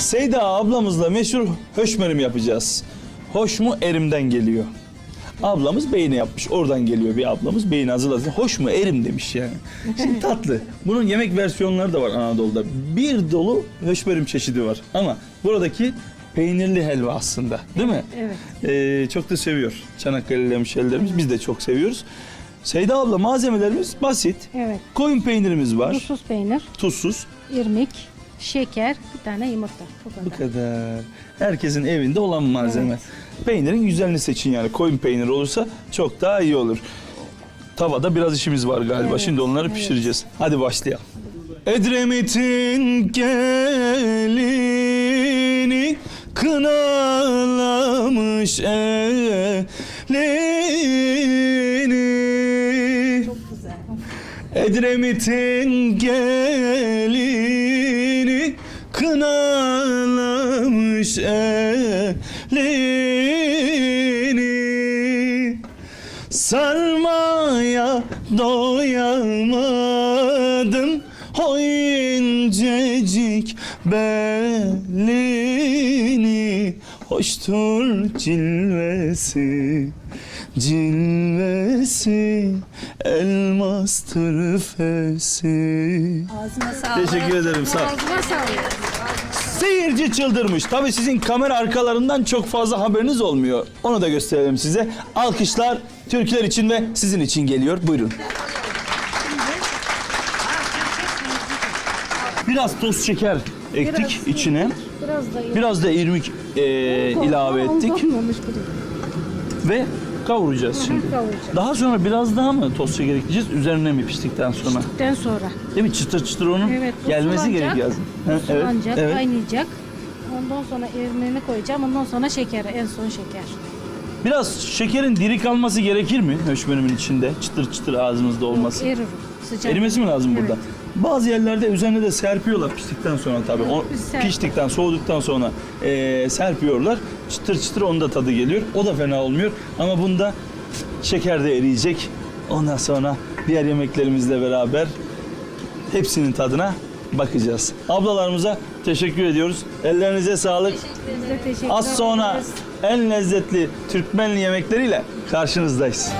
Seyda ablamızla meşhur höşmerim yapacağız. Hoş mu erimden geliyor. Ablamız beyni yapmış. Oradan geliyor bir ablamız beyni hazırladı. Hoş mu erim demiş yani. Şimdi tatlı. Bunun yemek versiyonları da var Anadolu'da. Bir dolu höşmerim çeşidi var. Ama buradaki peynirli helva aslında. Değil mi? Evet. Ee, çok da seviyor. Çanakkale'li hemşehrilerimiz. Biz de çok seviyoruz. Seyda abla malzemelerimiz basit. Evet. Koyun peynirimiz var. Tuzsuz peynir, Tuzsuz. irmik, şeker, bir tane yumurta. Bu kadar. Bu kadar. Herkesin evinde olan malzeme. Peynirin güzelini seçin yani. Koyun peyniri olursa çok daha iyi olur. Tavada biraz işimiz var galiba. Evet, Şimdi onları evet. pişireceğiz. Hadi başlayalım. Edremit'in gelini kınalamış elini. Çok güzel. Edremit'in gelini kınalamış elini. Sarmaya doyamadım o incecik belini Hoştur cilvesi, cilvesi Elmastır fesi Ağzına sağlık. Teşekkür ederim sağ ol. Ağzına sağlık. Seyirci çıldırmış. Tabii sizin kamera arkalarından çok fazla haberiniz olmuyor. Onu da gösterelim size. Alkışlar Türkler için ve sizin için geliyor. Buyurun. Biraz toz şeker ektik Biraz içine. Biraz da Biraz da irmik e, ilave ettik ve kavuracağız şimdi. Kavuracağız. Daha sonra biraz daha mı toz şeker ekleyeceğiz? Üzerine mi piştikten sonra? Piştikten sonra. Değil mi? Çıtır çıtır onun Evet. bu gelmesi sulanacak. gerekiyor. Ha, evet, sulanacak, evet. kaynayacak. Ondan sonra irmiğini koyacağım. Ondan sonra şekeri. En son şeker. Biraz şekerin diri kalması gerekir mi höşmerimin içinde? Çıtır çıtır ağzımızda olması. Erir. Sıcak. Erimesi mi lazım Evet. Bazı yerlerde üzerine de serpiyorlar piştikten sonra tabii. O serp- piştikten, soğuduktan sonra eee, serpiyorlar. Çıtır çıtır onun da tadı geliyor. O da fena olmuyor. Ama bunda şeker de eriyecek. Ondan sonra diğer yemeklerimizle beraber hepsinin tadına bakacağız. Ablalarımıza teşekkür ediyoruz. Ellerinize sağlık. Teşekkür Az sonra en lezzetli Türkmenli yemekleriyle karşınızdayız.